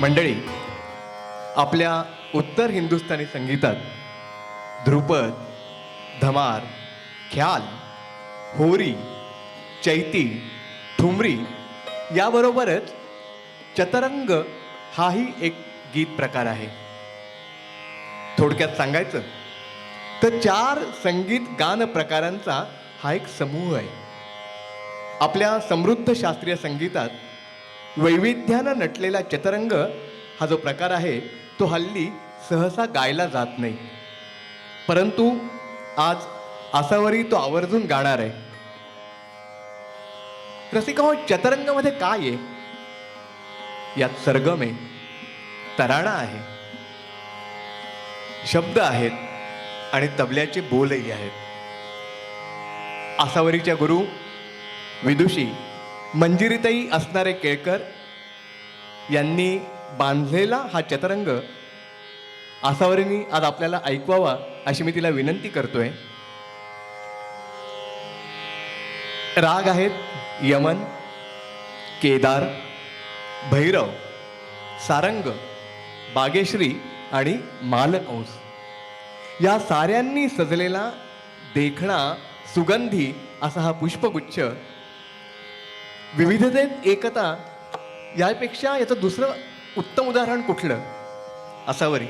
मंडळी आपल्या उत्तर हिंदुस्थानी संगीतात ध्रुपद धमार ख्याल होरी चैती ठुमरी याबरोबरच चतरंग हाही एक गीत प्रकार आहे. थोडक्यात सांगायचं तर चार संगीत गान प्रकारांचा हा एक समूह आहे. आपल्या समृद्ध शास्त्रीय संगीतात वैविध्यानं नटलेला चतरंग हा जो प्रकार आहे तो हल्ली सहसा गायला जात नाही. परंतु आज आसावरी तो आवर्जून गाणार आहे. रसिका हो चतरंगमध्ये काय आहे? यात सरगम आहे तराणा आहे शब्द आहेत आणि तबल्याचे बोलही आहेत. आसावरीच्या गुरु विदुषी मंजिरीतही असणारे केळकर यांनी बांधलेला हा चतरंग आसावरीनी आज आपल्याला ऐकवावा अशी मी तिला विनंती करतोय. राग आहेत यमन केदार भैरव सारंग बागेश्री आणि मालकंस. या साऱ्यांनी सजलेला देखणा सुगंधी असा हा पुष्पगुच्छ विविधतेत एकता यापेक्षा याचं दुसरं उत्तम उदाहरण कुठलं? असावरी.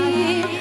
तेरे